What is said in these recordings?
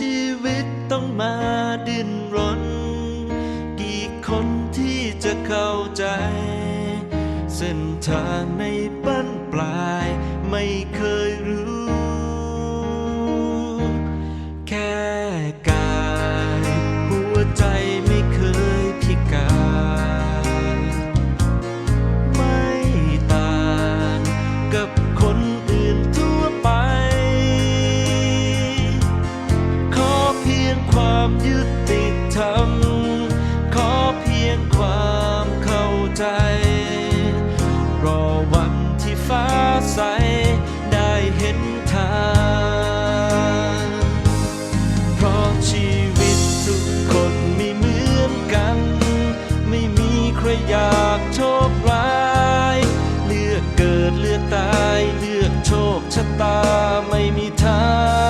ชีวิตต้องมาดิ้นรน กี่คนที่จะเข้าใจ เส้นทาง ชะตาไม่มีทาง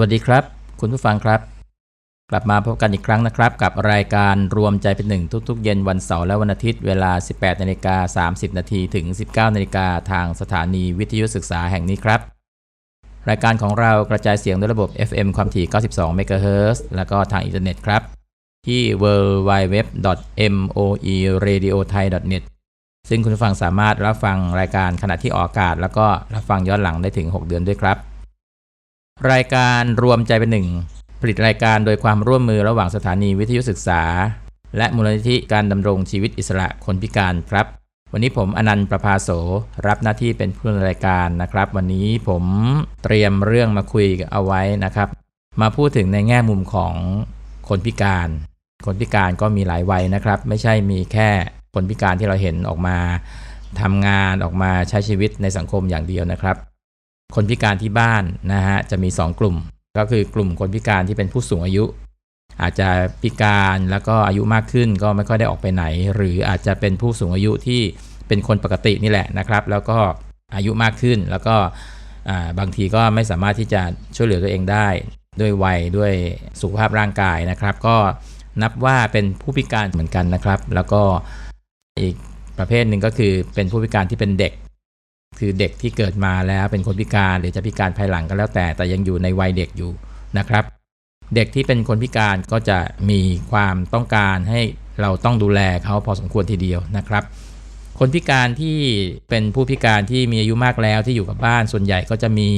วัสดีครับ คุณผู้ฟังครับ กลับมาพบกันอีกครั้งนะครับ กับรายการรวมใจเป็นหนึ่งทุกๆ เย็นวันเสาร์และวันอาทิตย์เวลา 18นาฬิกา30นาทีถึง 19นาฬิกาทางสถานีวิทยุศึกษาแห่งนี้ครับ รายการของเรากระจายเสียงด้วยระบบ FM ความถี่ 92 MHz แล้วก็ทางอินเทอร์เน็ตครับ ที่ www.moeradiothai.net ซึ่งคุณผู้ฟังสามารถรับฟังรายการขณะที่ออกอากาศ แล้วก็รับฟังย้อนหลังได้ถึง 6 เดือนด้วยครับ รายการรวมใจเป็นหนึ่ง ผลิตรายการโดยความร่วมมือระหว่างสถานีวิทยุศึกษา และมูลนิธิการดำรงชีวิตอิสระคนพิการครับ วันนี้ผมอนันต์ประภาโส รับหน้าที่เป็นผู้ดำเนินรายการนะครับ วันนี้ผมเตรียมเรื่องมาคุยเอาไว้นะครับ มาพูดถึงในแง่มุมของคนพิการ คนพิการก็มีหลายวัยนะครับ ไม่ใช่มีแค่คนพิการที่เราเห็นออกมาทำงานออกมาใช้ชีวิตในสังคมอย่างเดียวนะครับ คนพิการที่บ้านนะฮะจะมี 2 กลุ่ม ก็คือกลุ่มคนพิการที่เป็นผู้สูงอายุ อาจจะพิการแล้วก็อายุมากขึ้นก็ไม่ค่อยได้ออกไปไหน หรืออาจจะเป็นผู้สูงอายุที่เป็นคนปกตินี่แหละนะครับ แล้วก็อายุมากขึ้นแล้วก็บางทีก็ไม่สามารถที่จะช่วยเหลือตัวเองได้ ด้วยวัยด้วยสุขภาพร่างกายนะครับ ก็นับว่าเป็นผู้พิการเหมือนกันนะครับ แล้วก็อีกประเภทหนึ่งก็คือเป็นผู้พิการที่เป็นเด็ก คือเด็กที่เกิดมาแล้วเป็นคนพิการหรือจะพิการภายหลังก็แล้วแต่ แต่ยังอยู่ในวัยเด็กอยู่นะครับ เด็กที่เป็นคนพิการก็จะมีความต้องการให้เราต้องดูแลเขาพอสมควรทีเดียวนะครับ คนพิการที่เป็นผู้พิการที่มีอายุมากแล้วที่อยู่กับบ้านส่วนใหญ่ก็จะมี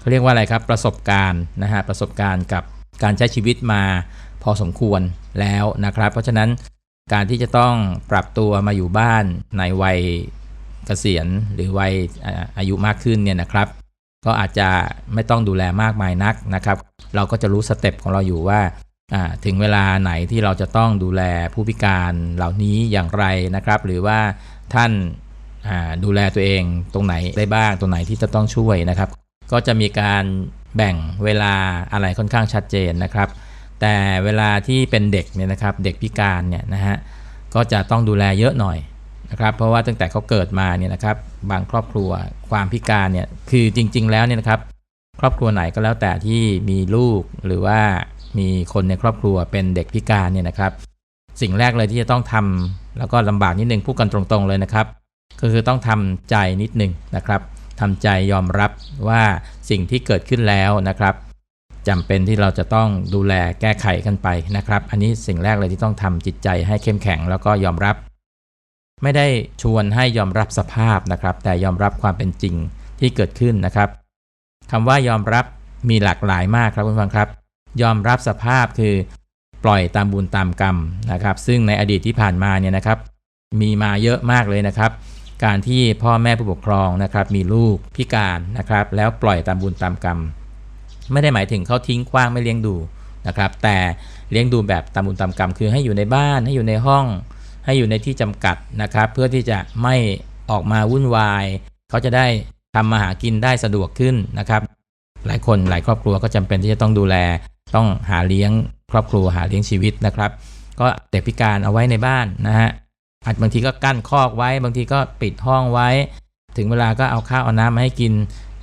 เขาเรียกว่าอะไรครับประสบการณ์นะฮะประสบการณ์กับการใช้ชีวิตมาพอสมควรแล้วนะครับ เพราะฉะนั้นการที่จะต้องปรับตัวมาอยู่บ้านในวัย เกษียณหรือวัยอายุมากขึ้นเนี่ยนะครับ ก็อาจจะไม่ต้องดูแลมากมายนักนะครับ เราก็จะรู้สเต็ปของเราอยู่ว่าถึงเวลาไหนที่เราจะต้องดูแลผู้พิการเหล่านี้อย่างไรนะครับ หรือว่าท่านดูแลตัวเองตรงไหนได้บ้างตรงไหนที่จะต้องช่วยนะครับ ก็จะมีการแบ่งเวลาอะไรค่อนข้างชัดเจนนะครับ แต่เวลาที่เป็นเด็กเนี่ยนะครับ เด็กพิการเนี่ยนะฮะก็จะต้องดูแลเยอะหน่อย นะครับเพราะว่าตั้งแต่เขาเกิดมาเนี่ยนะครับบางครอบครัวความพิการเนี่ยคือจริง ๆ แล้วเนี่ยนะครับ ครอบครัวไหนก็แล้วแต่ที่มีลูกหรือว่ามีคนในครอบครัวเป็นเด็กพิการเนี่ยนะครับ สิ่งแรกเลยที่จะต้องทำแล้วก็ลำบากนิดนึงพูดกันตรงๆเลยนะครับ ก็คือต้องทำใจนิดนึงนะครับทำใจยอมรับว่าสิ่งที่เกิดขึ้นแล้วนะครับจำเป็นที่เราจะต้องดูแลแก้ไขกันไปนะครับ อันนี้สิ่งแรกเลยที่ต้องทำจิตใจให้เข้มแข็ง แล้วก็ยอมรับ ไม่ได้ชวนให้ยอมรับสภาพนะครับ แต่ยอมรับความเป็นจริงที่เกิดขึ้นนะครับคำว่ายอมรับมีหลากหลายมากครับคุณผู้ฟังครับ ยอมรับสภาพคือปล่อยตามบุญตามกรรมนะครับ ซึ่งในอดีตที่ผ่านมาเนี่ยนะครับ มีมาเยอะมากเลยนะครับ การที่พ่อแม่ผู้ปกครองนะครับ มีลูกพิการนะครับ แล้วปล่อยตามบุญตามกรรม ไม่ได้หมายถึงเขาทิ้งขว้างไม่เลี้ยงดูนะครับ แต่เลี้ยงดูแบบตามบุญตามกรรม คือให้อยู่ในบ้านให้อยู่ในห้อง ให้อยู่ในที่จำกัดนะครับ เพื่อที่จะไม่ออกมาวุ่นวาย เขาจะได้ทำมาหากินได้สะดวกขึ้นนะครับ หลายคนหลายครอบครัวก็จำเป็นที่จะต้องดูแล ต้องหาเลี้ยงครอบครัวหาเลี้ยงชีวิตนะครับ ก็เด็กพิการเอาไว้ในบ้านนะฮะอาจบางทีก็กั้นคอกไว้ บางทีก็ปิดห้องไว้ ถึงเวลาก็เอาข้าวเอาน้ำมาให้กิน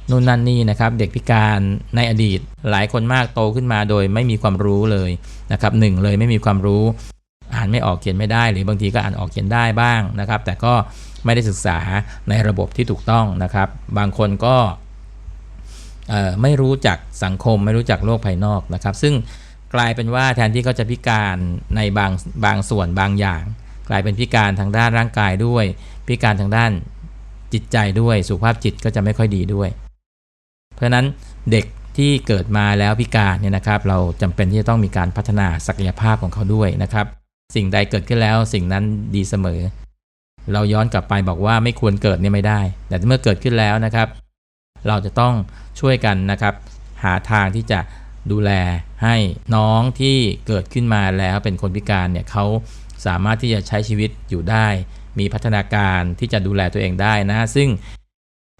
นู่นนั่นนี่นะครับเด็กพิการในอดีตหลายคนมากโตขึ้นมาโดยไม่มีความรู้เลยนะครับหนึ่งเลยไม่มีความรู้ อ่านไม่ออกเขียนไม่ได้ หรือบางทีก็อ่านออกเขียนได้บ้างนะครับ แต่ก็ไม่ได้ศึกษาในระบบที่ถูกต้องนะครับ บางคนก็ไม่รู้จักสังคมไม่รู้จักโลกภายนอกนะครับ ซึ่งกลายเป็นว่าแทนที่เขาจะพิการในบางบางส่วนบางอย่าง กลายเป็นพิการทางด้านร่างกายด้วย พิการทางด้านจิตใจด้วยสุขภาพจิตก็จะไม่ค่อยดีด้วย เพราะฉะนั้นเด็กที่เกิดมาแล้วพิการเนี่ยนะครับ เราจำเป็นที่จะต้องมีการพัฒนาศักยภาพของเขาด้วยนะครับ สิ่งใดเกิดขึ้นแล้ว สิ่งนั้นดีเสมอ เราย้อนกลับไปบอกว่าไม่ควรเกิดเนี่ยไม่ได้ แต่เมื่อเกิดขึ้นแล้วนะครับ เราจะต้องช่วยกันนะครับ หาทางที่จะดูแลให้น้องที่เกิดขึ้นมาแล้วเป็นคนพิการเนี่ยเขาสามารถที่จะใช้ชีวิตอยู่ได้ มีพัฒนาการที่จะดูแลตัวเองได้นะ ซึ่ง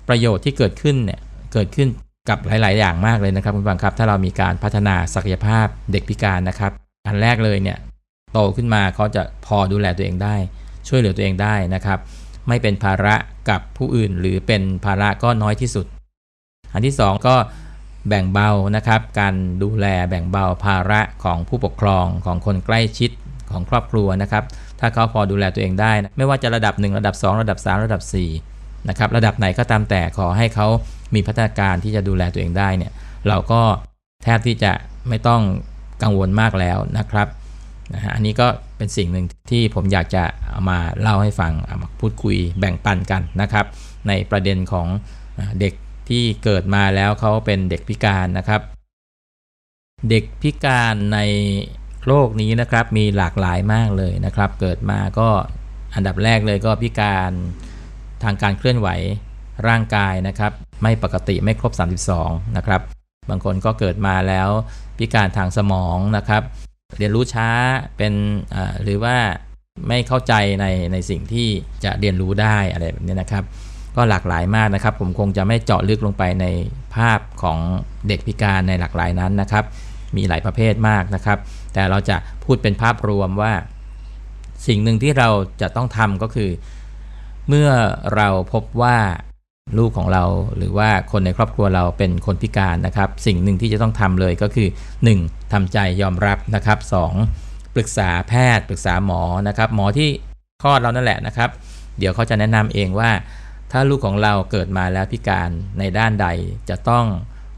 ประโยชน์ที่เกิดขึ้นเนี่ยเกิดขึ้นกับหลาย ๆ อย่างมากเลยนะครับคุณฟังครับ ถ้าเรามีการพัฒนาศักยภาพเด็กพิการนะครับ อันแรกเลยเนี่ย โตขึ้นมาเขาจะพอดูแลตัวเองได้ ช่วยเหลือตัวเองได้นะครับ ไม่เป็นภาระกับผู้อื่น หรือเป็นภาระก็น้อยที่สุด อันที่สองก็แบ่งเบานะครับ การดูแลแบ่งเบาภาระของผู้ปกครองของคนใกล้ชิดของครอบครัวนะครับ ถ้าเขาพอดูแลตัวเองได้นะไม่ว่าจะระดับ 1 ระดับ 2 ระดับ 3 ระดับ4นะครับระดับไหนก็ตามแต่ขอให้เขามีพัฒนาการที่จะดูแลตัวเองได้เนี่ยเราก็แทบที่จะไม่ต้องกังวลมากแล้วนะครับ นะฮะอันนี้ก็เป็นสิ่งหนึ่งที่ผมอยากจะเอามาเล่าให้ฟังเอามาพูดคุยแบ่งปันกันนะครับ ในประเด็นของเด็กที่เกิดมาแล้วเขาเป็นเด็กพิการนะครับ เด็กพิการในโลกนี้นะครับมีหลากหลายมากเลยนะครับ เกิดมาก็อันดับแรกเลยก็พิการทางการเคลื่อนไหวร่างกายนะครับ ไม่ปกติไม่ครบ 32 นะครับ บางคนก็เกิดมาแล้วพิการทางสมองนะครับ เรียนรู้ช้าเป็นหรือว่าไม่เข้าใจในในสิ่งที่จะเรียนรู้ได้อะไรแบบนี้นะครับ ก็หลากหลายมากนะครับ ผมคงจะไม่เจาะลึกลงไปในภาพของเด็กพิการในหลากหลายนั้นนะครับ มีหลายประเภทมากนะครับ แต่เราจะพูดเป็นภาพรวมว่า สิ่งหนึ่งที่เราจะต้องทำก็คือ เมื่อเราพบว่า ลูกของเราหรือว่าคนในครอบครัวเราเป็นคนพิการนะครับ สิ่งหนึ่งที่จะต้องทำเลยก็คือ 1. ทำใจยอมรับนะครับ 2. ปรึกษาแพทย์ ปรึกษาหมอนะครับ หมอที่คลอดเรานั่นแหละนะครับ เดี๋ยวเขาจะแนะนำเองว่า ถ้าลูกของเราเกิดมาแล้วพิการในด้านใดจะต้อง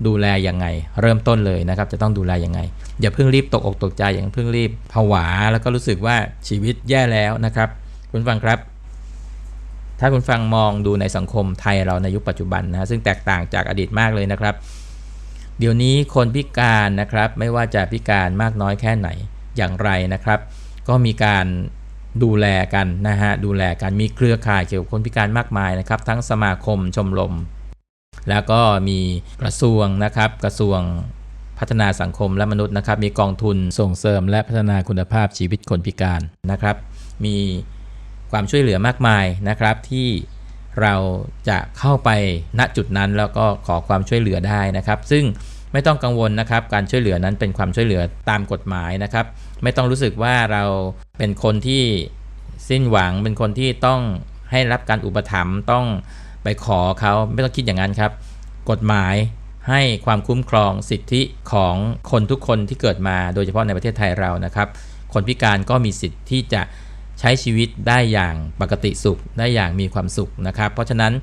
ดูแลยังไง เริ่มต้นเลยนะครับ จะต้องดูแลยังไง อย่าเพิ่งรีบตกอกตกใจอย่าเพิ่งรีบผวาแล้วก็รู้สึกว่าชีวิตแย่แล้วนะครับ คุณฟังครับ ถ้าคุณฟังมองดูในสังคมไทยเราในยุคปัจจุบันนะซึ่งแตกต่างจากอดีตมากเลยนะครับ เดี๋ยวนี้คนพิการนะครับ ไม่ว่าจะพิการมากน้อยแค่ไหนอย่างไรนะครับ ก็มีการดูแลกันนะฮะดูแลกันมีเครือข่ายเกี่ยวกับคนพิการมากมายนะครับ ทั้งสมาคมชมรมแล้วก็มีกระทรวงนะครับ กระทรวงพัฒนาสังคมและมนุษย์นะครับ มีกองทุนส่งเสริมและพัฒนาคุณภาพชีวิตคนพิการนะครับ มี ความช่วยเหลือมากมายนะครับ ที่เราจะเข้าไปณจุดนั้นแล้วก็ขอความช่วยเหลือได้นะครับ ซึ่งไม่ต้องกังวลนะครับ การช่วยเหลือนั้นเป็นความช่วยเหลือตามกฎหมายนะครับ ไม่ต้องรู้สึกว่าเราเป็นคนที่สิ้นหวังเป็นคนที่ต้องให้รับการอุปถัมภ์ต้องไปขอเขาไม่ต้องคิดอย่างนั้นครับ กฎหมายให้ความคุ้มครองสิทธิของคนทุกคนที่เกิดมา โดยเฉพาะในประเทศไทยเรานะครับ คนพิการก็มีสิทธิ์ที่จะ ใช้ชีวิตได้อย่างปกติสุขได้อย่างมีความสุขนะครับ เพราะฉะนั้น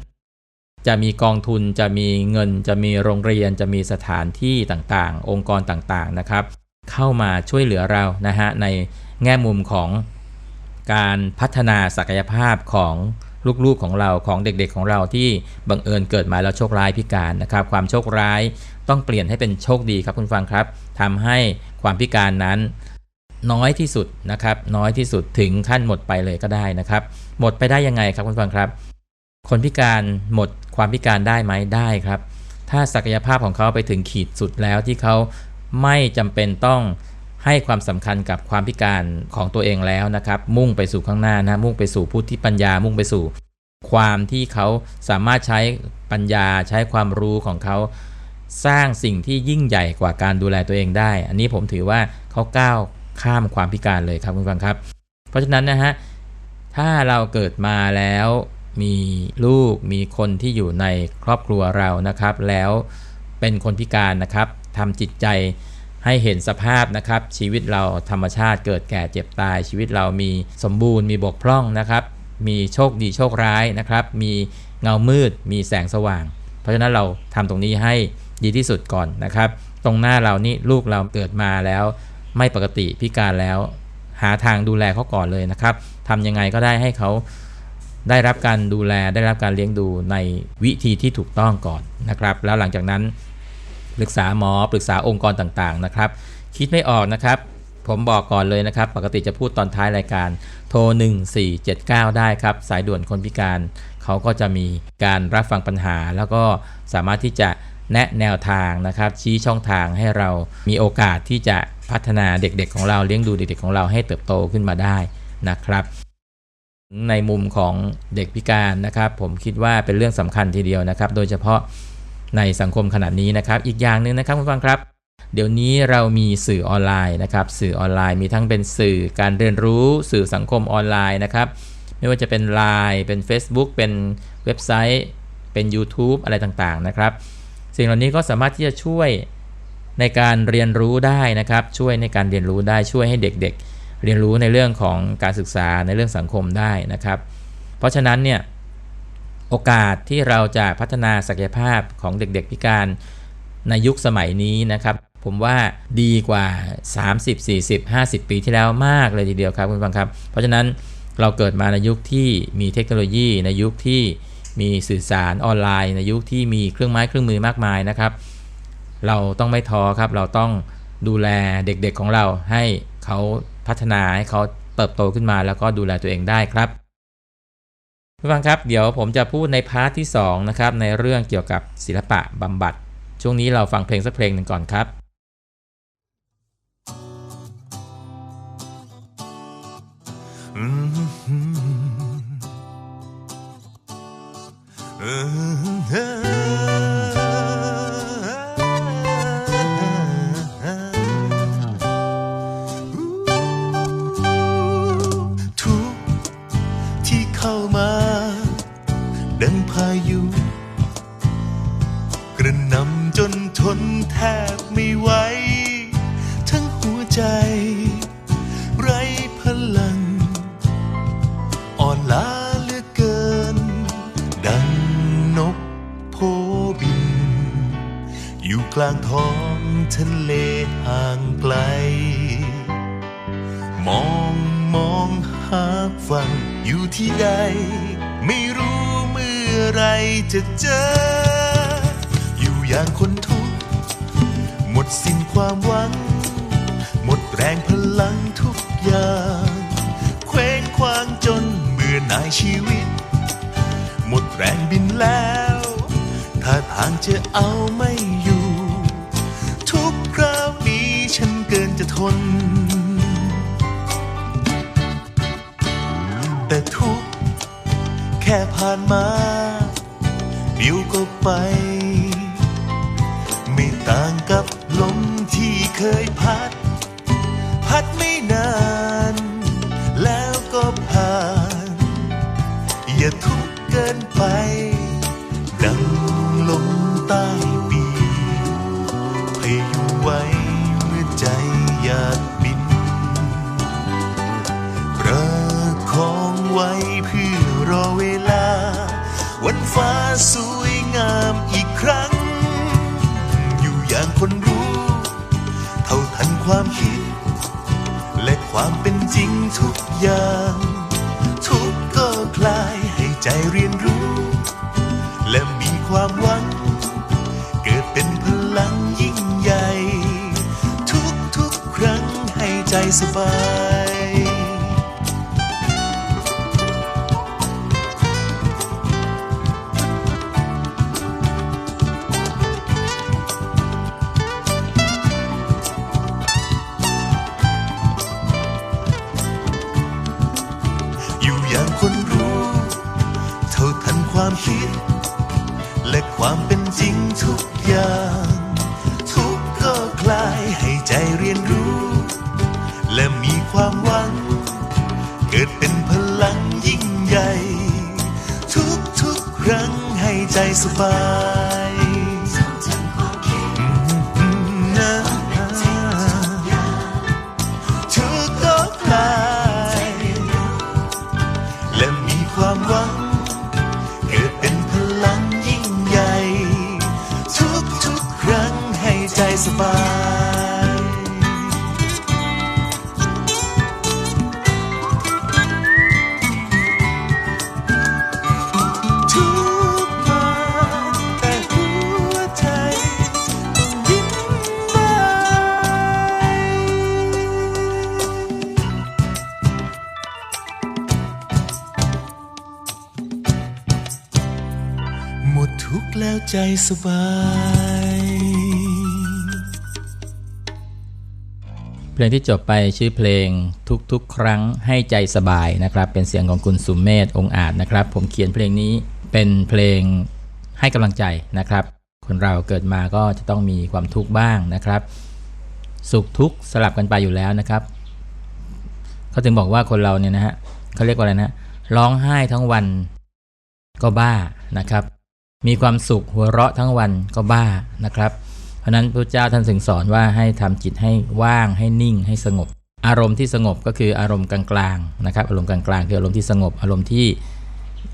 จะมีกองทุนจะมีเงิน จะมีโรงเรียน จะมีสถานที่ต่างๆ องค์กรต่างๆนะครับ เข้ามาช่วยเหลือเรานะฮะในแง่มุมของการพัฒนาศักยภาพของลูกๆของเราของเด็กๆของเราที่บังเอิญเกิดมาแล้วโชคร้ายพิการนะครับ ความโชคร้ายต้องเปลี่ยนให้เป็นโชคดีครับคุณฟังครับทำให้ความพิการนั้น น้อยที่สุดนะครับ น้อยที่สุดถึงขั้นหมดไปเลยก็ได้นะครับ หมดไปได้ยังไงครับคุณฟังครับ คนพิการหมดความพิการได้ไหมได้ครับ ถ้าศักยภาพของเขาไปถึงขีดสุดแล้วที่เขาไม่จำเป็นต้องให้ความสำคัญกับความพิการของตัวเองแล้วนะครับ มุ่งไปสู่ข้างหน้านะมุ่งไปสู่พุทธิปัญญามุ่งไปสู่ ความที่เขาสามารถใช้ปัญญาใช้ความรู้ของเขาสร้างสิ่งที่ยิ่งใหญ่กว่าการดูแลตัวเองได้ อันนี้ผมถือว่าเขาก้าว ข้ามความพิการเลยครับคุณฟังครับ เพราะฉะนั้นนะฮะถ้าเราเกิดมาแล้วมีลูกมีคนที่อยู่ในครอบครัวเรานะครับ แล้วเป็นคนพิการนะครับทำจิตใจให้เห็นสภาพนะครับ ชีวิตเราธรรมชาติเกิดแก่เจ็บตาย ชีวิตเรามีสมบูรณ์มีบกพร่องนะครับ มีโชคดีโชคร้ายนะครับ มีเงามืด มีแสงสว่าง เพราะฉะนั้นเราทำตรงนี้ให้ดีที่สุดก่อนนะครับ ตรงหน้าเรานี่ลูกเราเกิดมาแล้ว ไม่ปกติพิการแล้ว หาทางดูแลเขาก่อนเลยนะครับทำยังไงก็ได้ให้เขาได้รับการดูแลได้รับการเลี้ยงดูในวิธีที่ถูกต้องก่อนนะครับ แล้วหลังจากนั้นปรึกษาหมอปรึกษาองค์กรต่างๆนะครับ คิดไม่ออกนะครับ ผมบอกก่อนเลยนะครับ ปกติจะพูดตอนท้ายรายการโทร 1479 ได้ครับ สายด่วนคนพิการ เขาก็จะมีการรับฟังปัญหา แล้วก็สามารถที่จะ แนะแนวทางนะครับ ชี้ช่องทางให้เรามีโอกาสที่จะพัฒนาเด็กๆ ของเราเลี้ยงดูเด็กๆของเราให้เติบโตขึ้นมาได้นะครับ ในมุมของเด็กพิการนะครับ ผมคิดว่าเป็นเรื่องสำคัญทีเดียวนะครับ โดยเฉพาะในสังคมขนาดนี้นะครับ อีกอย่างหนึ่งนะครับคุณฟังครับ เดี๋ยวนี้เรามีสื่อออนไลน์นะครับ สื่อออนไลน์มีทั้งเป็นสื่อการเรียนรู้สื่อสังคมออนไลน์นะครับ ไม่ว่าจะเป็น Line เป็น Facebook เป็นเว็บไซต์ เป็น YouTube อะไรต่างๆนะครับ สิ่งเหล่านี้ก็สามารถที่จะช่วยในการเรียนรู้ได้นะครับ ช่วยในการเรียนรู้ได้ช่วยให้เด็กๆเรียนรู้ในเรื่องของการศึกษาในเรื่องสังคมได้นะครับ เพราะฉะนั้นเนี่ยโอกาสที่เราจะพัฒนาศักยภาพของเด็กๆพิการในยุคสมัยนี้นะครับ ผมว่าดีกว่า 30 40 50 ปีที่แล้วมากเลยทีเดียวครับคุณฟังครับ เพราะฉะนั้นเราเกิดมาในยุคที่มีเทคโนโลยีในยุคที่ มีสื่อสารออนไลน์ในยุคที่มีเครื่องไม้เครื่องมือมากมายนะครับ เราต้องไม่ท้อครับ เราต้องดูแลเด็กๆของเราให้เขาพัฒนาให้เขาเติบโตขึ้นมาแล้วก็ดูแลตัวเองได้ครับผู้ฟังครับเดี๋ยวผมจะพูดในพาร์ทที่2นะครับในเรื่องเกี่ยวกับศิลปะบำบัด ช่วงนี้เราฟังเพลงสักเพลงหนึ่งก่อนครับ ทุกที่เข้ามา ดังพายุ กระนำจนทนแทบไม่ไหว ทั้งหัวใจ กลลางท้องทะเลห่างไกล มองมองหาฝั่งอยู่ที่ใด ไม่รู้เมื่อไรจะเจอ อยู่อย่างคนทุกข์หมดสิ้นความหวัง หมดแรงพลังทุกอย่างเคว้งคว้างจนเบื่อหน่ายชีวิต หมดแรงบินแล้ว ถ้าทางจะเอาไม่อยู่ ทน แต่ทุกข์แค่ผ่านมาเดี๋ยวก็ไป ไม่ต่างกับลมที่เคยพัด พัดไม่นาน แล้วก็ผ่าน อย่าทุกข์เกินไป สวยงามอีกครั้ง อยู่อย่างคนรู้ เท่าทันความคิด และความเป็นจริงทุกอย่าง ทุกก็คลายให้ใจเรียนรู้ และมีความหวัง เกิดเป็นพลังยิ่งใหญ่ ทุกทุกครั้งให้ใจสบาย สบายอืมนะทุกข์ก็คลายและมีความหวัง เกิดเป็นพลังยิ่งใหญ่ ทุกทุกครั้งให้ใจสบาย ใจสบายเพลงที่จบไปชื่อเพลงทุกๆ ครั้งให้ใจสบายนะครับ เป็นเสียงของคุณสุมเมธองอาจนะครับ ผมเขียนเพลงนี้เป็นเพลงให้กำลังใจนะครับ คนเราเกิดมาก็จะต้องมีความทุกข์บ้างนะครับ สุขทุกข์สลับกันไปอยู่แล้วนะครับเขาถึงบอกว่าคนเราเนี่ยนะฮะเขาเรียกว่าอะไรนะร้องไห้ทั้งวันก็บ้านะครับ มีความสุขหัวเราะทั้งวันก็บ้านะครับ เพราะนั้นพระเจ้าท่านถึงสอนว่าให้ทำจิตให้ว่างให้นิ่งให้สงบ อารมณ์ที่สงบก็คืออารมณ์กลางๆนะครับ อารมณ์กลางๆคืออารมณ์ที่สงบ อารมณ์ที่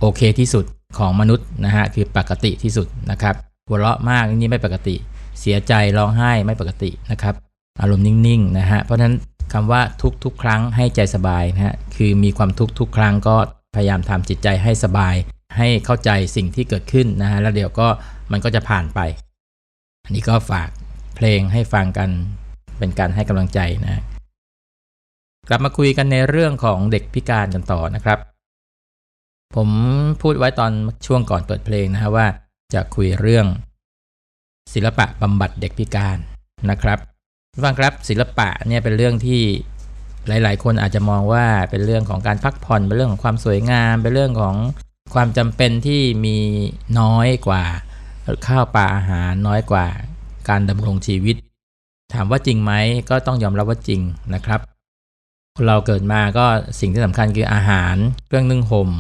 โอเคที่สุดของมนุษย์นะฮะคือปกติที่สุดนะครับ หัวเราะมากนี่ไม่ปกติ เสียใจร้องไห้ไม่ปกตินะครับ อารมณ์นิ่งๆนะฮะเพราะฉะนั้นคำว่าทุกๆ ครั้งให้ใจสบายนะฮะคือมีความทุกทุกครั้งก็พยายามทำจิตใจให้สบาย ให้เข้าใจสิ่งที่เกิดขึ้นนะฮะแล้วเดี๋ยวก็มันก็จะผ่านไป อันนี้ก็ฝากเพลงให้ฟังกันเป็นการให้กำลังใจนะกลับมาคุยกันในเรื่องของเด็กพิการกันต่อนะครับ ผมพูดไว้ตอนช่วงก่อนเปิดเพลงนะฮะว่าจะคุยเรื่อง ศิลปะบำบัดเด็กพิการนะครับฟังครับศิลปะเนี่ยเป็นเรื่องที่หลาย ๆ คนอาจจะมองว่าเป็นเรื่องของการพักผ่อนเป็นเรื่องของความสวยงาม เป็นเรื่องของ ความจำเป็นที่มีน้อยกว่าข้าวปลาอาหารน้อยกว่าการดำรงชีวิต ถามว่าจริงไหมก็ต้องยอมรับว่าจริงนะครับคนเราเกิดมาก็สิ่งที่สำคัญคืออาหารเครื่องนึ่งห่ม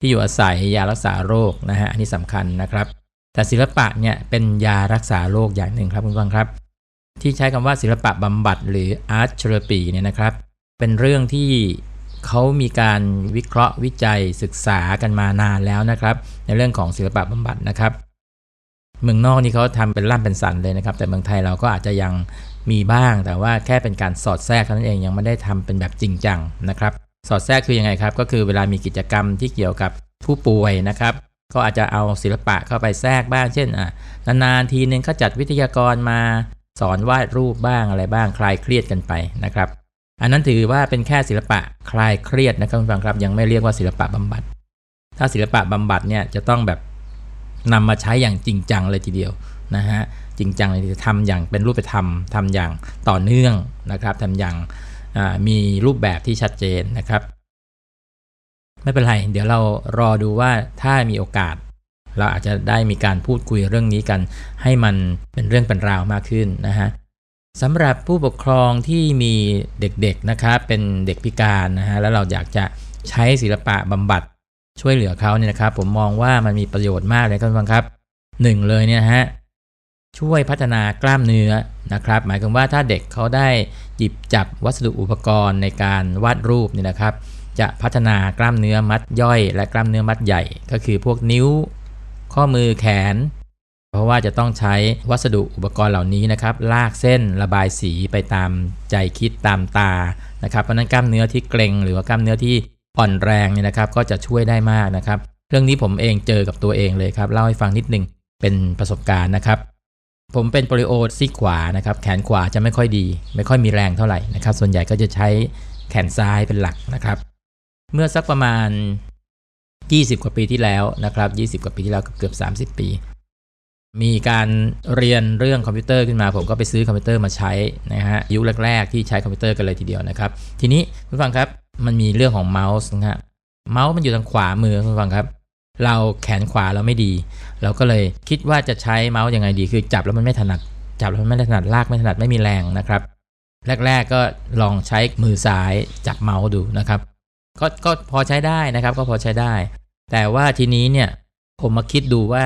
ที่อยู่อาศัยยารักษาโรคนะฮะอันนี้สำคัญนะครับ แต่ศิลปะเนี่ยเป็นยารักษาโรคอย่างหนึ่งครับคุณฟังครับ ที่ใช้คำว่าศิลปะบำบัดหรือ art therapy เนี่ยนะครับ เป็นเรื่องที่ เขามีการวิเคราะห์วิจัยศึกษากันมานานแล้วนะครับ ในเรื่องของศิลปะบำบัดนะครับ เมืองนอกนี่เขาทำเป็นล่ำเป็นสันเลยนะครับ แต่เมืองไทยเราก็อาจจะยังมีบ้าง แต่ว่าแค่เป็นการสอดแทรกเท่านั้นเองยังไม่ได้ทำเป็นแบบจริงจังนะครับ สอดแทรกคือยังไงครับ ก็คือเวลามีกิจกรรมที่เกี่ยวกับผู้ป่วยนะครับก็อาจจะเอาศิลปะเข้าไปแทรกบ้าง เช่นอะนานๆทีนึงก็จัดวิทยากรมาสอนวาดรูปบ้างอะไรบ้างคลายเครียดกันไปนะครับ อันนั้นถือว่าเป็นแค่ศิลปะคลายเครียดนะครับคุณฟังครับยังไม่เรียกว่าศิลปะบำบัด ถ้าศิลปะบำบัดเนี่ยจะต้องแบบนำมาใช้อย่างจริงจังเลยทีเดียวนะฮะจริงจังเลยทีเดียวทำอย่างเป็นรูปธรรมทำอย่างต่อเนื่องนะครับทำอย่างมีรูปแบบที่ชัดเจนนะครับ ไม่เป็นไร เดี๋ยวเรารอดูว่าถ้ามีโอกาส เราอาจจะได้มีการพูดคุยเรื่องนี้กัน ให้มันเป็นเรื่องเป็นราวมากขึ้นนะฮะ สำหรับผู้ปกครองที่มีเด็กๆนะครับเป็นเด็กพิการนะฮะแล้วเราอยากจะใช้ศิลปะบำบัดช่วยเหลือเขาเนี่ยนะครับ ผมมองว่ามันมีประโยชน์มากเลยครับคุณฟังครับหนึ่งเลยเนี่ยฮะช่วยพัฒนากล้ามเนื้อนะครับ หมายถึงว่าถ้าเด็กเขาได้หยิบจับวัสดุอุปกรณ์ในการวาดรูปเนี่ยนะครับ จะพัฒนากล้ามเนื้อมัดย่อย และกล้ามเนื้อมัดใหญ่ ก็คือพวกนิ้ว ข้อมือแขน เพราะว่าจะต้องใช้วัสดุอุปกรณ์เหล่านี้นะครับลากเส้นระบายสีไปตามใจคิดตามตานะครับเพราะนั้นกล้ามเนื้อที่เกร็งหรือว่ากล้ามเนื้อที่อ่อนแรงเนี่ยนะครับก็จะช่วยได้มากนะครับ เรื่องนี้ผมเองเจอกับตัวเองเลยครับเล่าให้ฟังนิดนึงเป็นประสบการณ์นะครับ ผมเป็นโปลิโอซีขวานะครับแขนขวาจะไม่ค่อยดี ไม่ค่อยมีแรงเท่าไหร่นะครับส่วนใหญ่ก็จะใช้แขนซ้ายเป็นหลักนะครับ เมื่อสักประมาณ 20 กว่าปีที่แล้วนะครับ 20 กว่าปีที่แล้วเกือบ 30 ปี มีการเรียนเรื่องคอมพิวเตอร์ขึ้นมา ผมก็ไปซื้อคอมพิวเตอร์มาใช้นะฮะยุคแรก ๆ ที่ใช้คอมพิวเตอร์กันเลยทีเดียวนะครับ ทีนี้คุณฟังครับมันมีเรื่องของเมาส์นะฮะเมาส์มันอยู่ทางขวามือคุณฟังครับ เราแขนขวาเราไม่ดี เราก็เลยคิดว่าจะใช้เมาส์ยังไงดี คือจับแล้วมันไม่ถนัด จับแล้วมันไม่ถนัดลากไม่ถนัดไม่มีแรงนะครับ แรก ๆก็ลองใช้มือซ้ายจับเมาส์ดูนะครับก็ก็พอใช้ได้นะครับ ก็พอใช้ได้ แต่ว่าทีนี้เนี่ยผมมาคิดดูว่า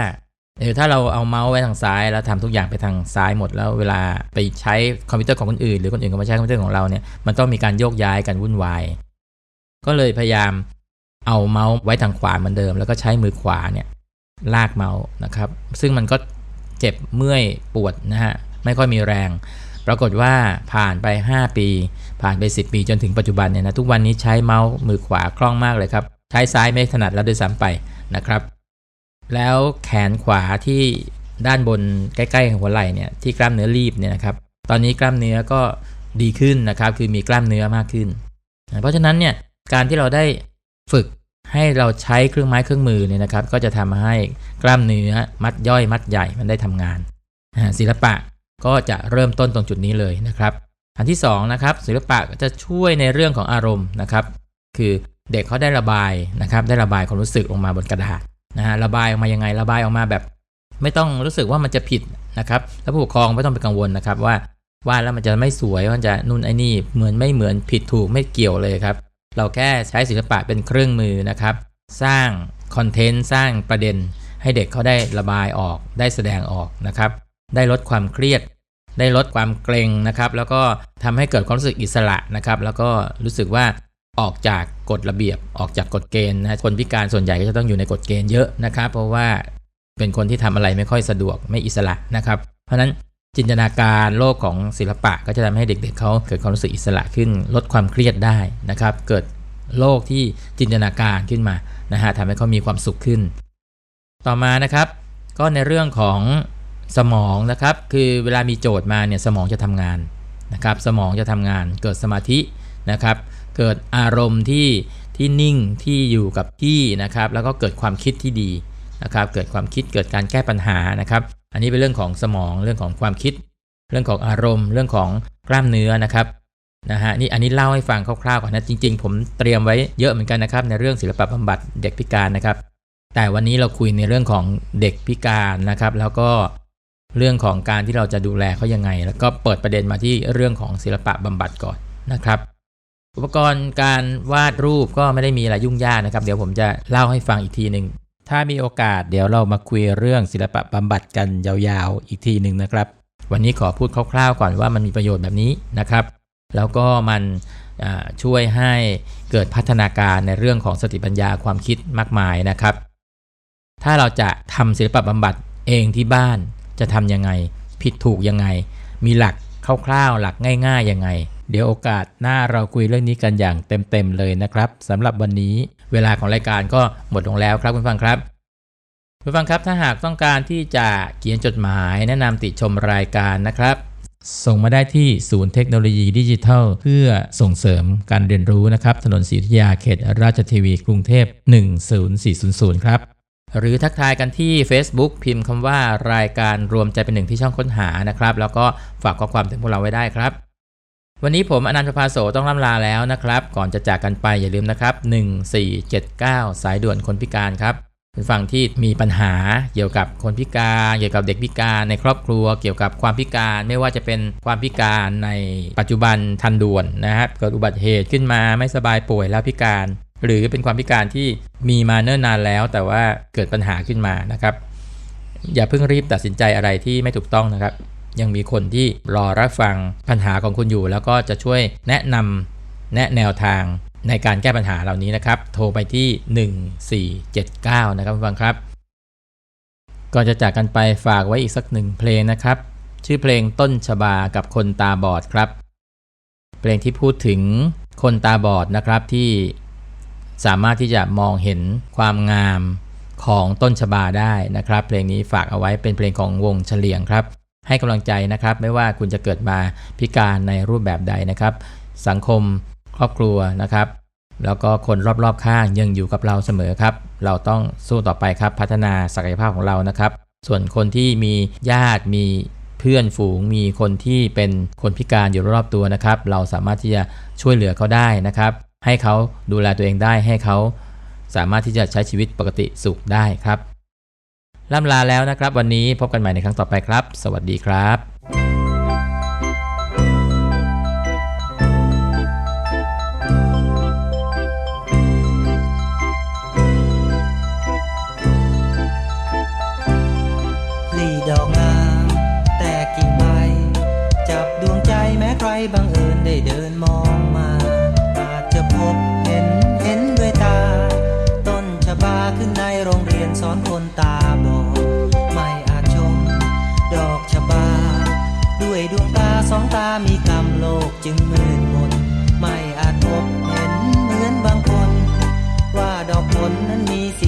เออถ้าเราเอาเมาส์ไว้ทางซ้ายแล้วทำทุกอย่างไปทางซ้ายหมดแล้วเวลาไปใช้คอมพิวเตอร์ของคนอื่น หรือคนอื่นก็มาใช้คอมพิวเตอร์ของเราเนี่ยมันต้องมีการโยกย้ายกันวุ่นวายก็เลยพยายามเอาเมาส์ไว้ทางขวาเหมือนเดิม แล้วก็ใช้มือขวาเนี่ยลากเมาส์นะครับ ซึ่งมันก็เจ็บเมื่อยปวดนะฮะไม่ค่อยมีแรง ปรากฏว่าผ่านไป 5 ปี ผ่านไป 10 ปีจนถึงปัจจุบันเนี่ยนะทุกวันนี้ใช้เมาส์มือขวาคล่องมากเลยครับ ใช้ซ้ายไม่ถนัดแล้วด้วยซ้ำไปนะครับ แล้วแขนขวาที่ด้านบนใกล้ๆหัวไหล่เนี่ยที่กล้ามเนื้อรีบเนี่ยนะครับ ตอนนี้กล้ามเนื้อก็ดีขึ้นนะครับ คือมีกล้ามเนื้อมากขึ้น เพราะฉะนั้นเนี่ยการที่เราได้ฝึกให้เราใช้เครื่องไม้เครื่องมือเนี่ยนะครับ ก็จะทำให้กล้ามเนื้อมัดย่อยมัดใหญ่มันได้ทำงาน ศิลปะก็จะเริ่มต้นตรงจุดนี้เลยนะครับ อันที่2นะครับศิลปะก็จะช่วยในเรื่องของอารมณ์นะครับ คือเด็กเขาได้ระบายนะครับ ได้ระบายความรู้สึกออกมาบนกระดาษ นะฮะระบายออกมายังไงระบายออกมาแบบ ไม่ต้องรู้สึกว่ามันจะผิดนะครับแล้วผู้ปกครองไม่ต้องไปกังวลนะครับว่าวาดแล้วมันจะไม่สวยมันจะนู่นไอ้นี่เหมือนไม่เหมือนผิดถูกไม่เกี่ยวเลยครับ เราแค่ใช้ศิลปะเป็นเครื่องมือนะครับ สร้างคอนเทนต์สร้างประเด็น ให้เด็กเขาได้ระบายออกได้แสดงออกนะครับ ได้ลดความเครียด ได้ลดความเกรงนะครับ แล้วก็ทำให้เกิดความรู้สึกอิสระนะครับ แล้วก็รู้สึกว่า ออกจากกฎระเบียบออกจากกฎเกณฑ์นะคนพิการส่วนใหญ่ก็จะต้องอยู่ในกฎเกณฑ์เยอะนะครับเพราะว่าเป็นคนที่ทำอะไรไม่ค่อยสะดวกไม่อิสระนะครับ เพราะฉะนั้นจินตนาการโลกของศิลปะก็จะทำให้เด็กๆเขาเกิดความรู้สึกอิสระขึ้น ลดความเครียดได้นะครับ เกิดโลกที่จินตนาการขึ้นมานะฮะทำให้เขามีความสุขขึ้น ต่อมานะครับ ก็ในเรื่องของสมองนะครับ คือเวลามีโจทย์มาเนี่ยสมองจะทำงานนะครับ สมองจะทำงานเกิดสมาธินะครับ เกิดอารมณ์ที่ที่นิ่งที่อยู่กับที่นะครับแล้วก็เกิดความคิดที่ดีนะครับเกิดความคิดเกิดการแก้ปัญหานะครับ อันนี้เป็นเรื่องของสมองเรื่องของความคิด เรื่องของอารมณ์ เรื่องของกล้ามเนื้อนะครับนะฮะนี่อันนี้เล่าให้ฟังคร่าวๆก่อนนะจริง ๆ ผมเตรียมไว้เยอะเหมือนกันนะครับในเรื่องศิลปะบำบัดเด็กพิการนะครับ แต่วันนี้เราคุยในเรื่องของเด็กพิการนะครับ แล้วก็เรื่องของการที่เราจะดูแลเขายังไง แล้วก็เปิดประเด็นมาที่เรื่องของศิลปะบำบัดก่อนนะครับ อุปกรณ์การวาดรูปก็ไม่ได้มีอะไรยุ่งยากนะครับ เดี๋ยวผมจะเล่าให้ฟังอีกทีหนึ่งถ้ามีโอกาสเดี๋ยวเรามาคุยเรื่องศิลปะบำบัดกันยาวๆ อีกทีหนึ่งนะครับ วันนี้ขอพูดคร่าวๆก่อนว่ามันมีประโยชน์แบบนี้นะครับ แล้วก็มันช่วยให้เกิดพัฒนาการในเรื่องของสติปัญญาความคิดมากมายนะครับ ถ้าเราจะทำศิลปะบำบัดเองที่บ้านจะทำยังไง ผิดถูกยังไง มีหลักคร่าวๆ หลักง่ายๆยังไง เดี๋ยวโอกาสหน้าเราคุยเรื่องนี้กันอย่างเต็มๆเลยนะครับสำหรับวันนี้เวลาของรายการก็หมดลงแล้วครับคุณฟังครับผู้ฟังครับถ้าหากต้องการที่จะเขียนจดหมายแนะนำติชมรายการนะครับ ส่งมาได้ที่ศูนย์เทคโนโลยีดิจิทัล เพื่อส่งเสริมการเรียนรู้นะครับ ถนนศรีธยาเขตราชเทวีกรุงเทพ 10400 ครับ หรือทักทายกันที่ Facebook พิมพ์คำว่ารายการรวมใจเป็นหนึ่งที่ช่องค้นหานะครับ แล้วก็ฝากข้อความถึงพวกเราไว้ได้ครับ วันนี้ผมอนันต์ภาโสต้องล่ำลาแล้วนะครับ ก่อนจะจากกันไปอย่าลืมนะครับ 1479 สายด่วนคนพิการครับคุณฟังที่มีปัญหาเกี่ยวกับคนพิการเกี่ยวกับเด็กพิการในครอบครัว เกี่ยวกับความพิการไม่ว่าจะเป็นความพิการในปัจจุบันทันด่วนนะครับเกิดอุบัติเหตุขึ้นมาไม่สบายป่วยแล้วพิการ หรือเป็นความพิการที่มีมาเนิ่นนานแล้ว แต่ว่าเกิดปัญหาขึ้นมานะครับ อย่าเพิ่งรีบตัดสินใจอะไรที่ไม่ถูกต้องนะครับ ยังมีคนที่รอรับฟังปัญหาของคุณอยู่ แล้วก็จะช่วยแนะนำแนะแนวทางในการแก้ปัญหาเหล่านี้นะครับ โทรไปที่ 1479 นะครับฟังครับ ก่อนจะจากกันไปฝากไว้อีกสักหนึ่งเพลงนะครับ ชื่อเพลงต้นชบากับคนตาบอดครับ เพลงที่พูดถึงคนตาบอดนะครับที่สามารถที่จะมองเห็นความงามของต้นชบาได้นะครับ เพลงนี้ฝากเอาไว้เป็นเพลงของวงเฉลียงครับ ให้กำลังใจนะครับ ไม่ว่าคุณจะเกิดมาพิการในรูปแบบใดนะครับ สังคมครอบครัวนะครับ แล้วก็คนรอบๆข้างยังอยู่กับเราเสมอครับ เราต้องสู้ต่อไปครับพัฒนาศักยภาพของเรานะครับ ส่วนคนที่มีญาติมีเพื่อนฝูงมีคนที่เป็นคนพิการอยู่รอบตัวนะครับ เราสามารถที่จะช่วยเหลือเขาได้นะครับ ให้เขาดูแลตัวเองได้ให้เขาสามารถที่จะใช้ชีวิตปกติสุขได้ครับ ล่ำลาแล้วนะครับ วันนี้พบกันใหม่ในครั้งต่อไปครับ สวัสดีครับ มีสิ